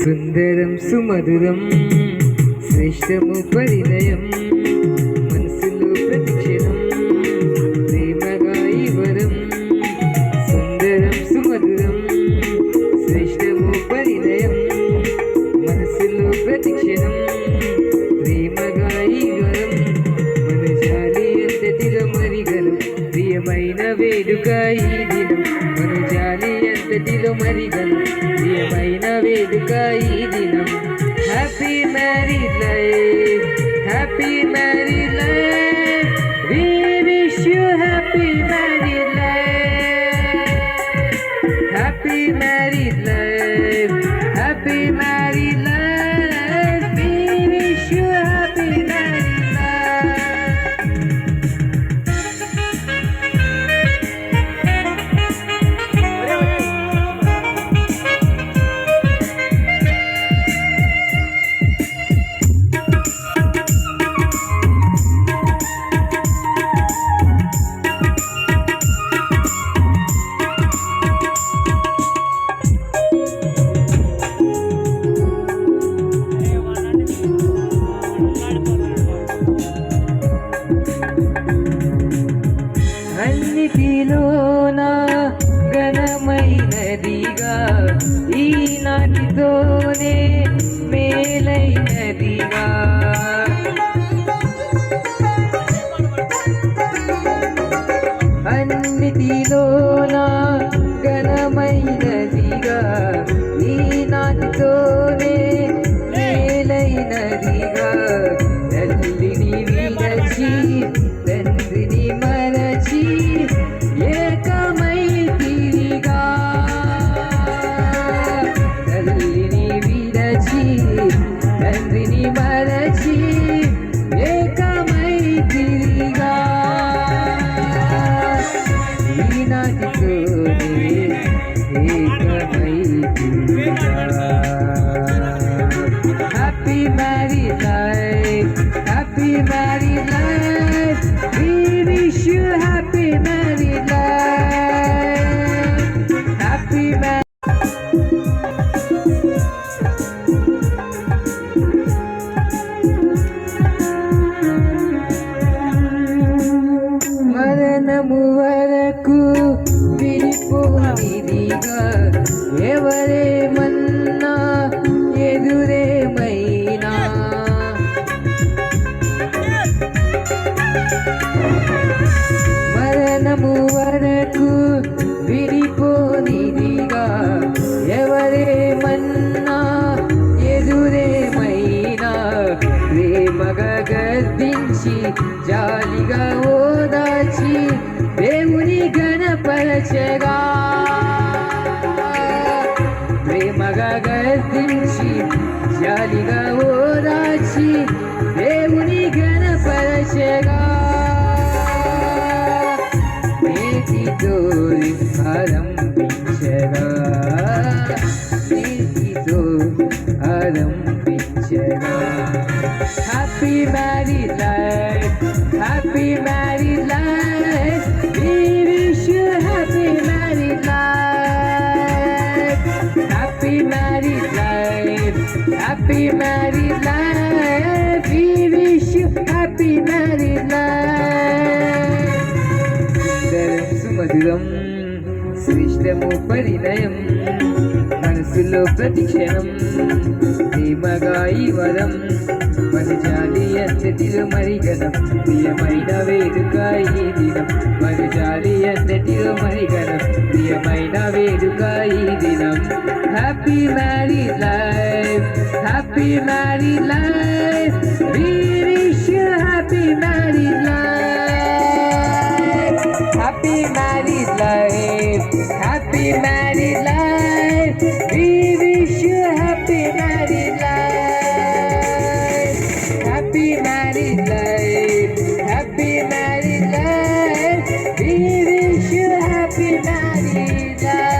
സുന്ദരം സുമധുരം ശ്രേഷ്ഠമു പരിണയം മനസ്സിലു പ്രദക്ഷിണം പ്രേമകായി വരം സുന്ദരം സുമധുരം ശ്രേഷ്ഠമു പരിണയം മനസ്സിലു പ്രദക്ഷിണം ప్రేమగాయి వరం మన జాలి అంతటిలో మరిగలం ప్రియమైన వేడుక ఈ దినం మన జాలి అంతటిలో మరిగలం happy married life happy అన్నిటిలోన ఘనమైనదిగా ఈనాటితోనే మేలైనదిగా. అన్నిటిలోన ఘనమైనదిగా ఈనాటితో ఎవరేమన్నా ఎదురేమైనా మరణము వరకు విడిపోనిదిగా. ఎవరేమన్నా ఎదురేమైనా ప్రేమగా గర్దించి జాలిగా ఓదాచి దేవుని గణపరచగా झाली गवराची happy married life we wish you happy married life సుందరం సుమధురం శ్రేష్టము పరిణయం మనసులో ప్రతిక్షణం ప్రేమగా ఈ వరం మన జాలి అంతటిలో మరిగనం ప్రియమైన వేడుక ఈ దినం మన జాలి అంతటిలో happy married life. We wish you happy married life. Happy married life. Happy married life. We wish you happy married life. Happy married life. Happy married life. We wish you happy married life.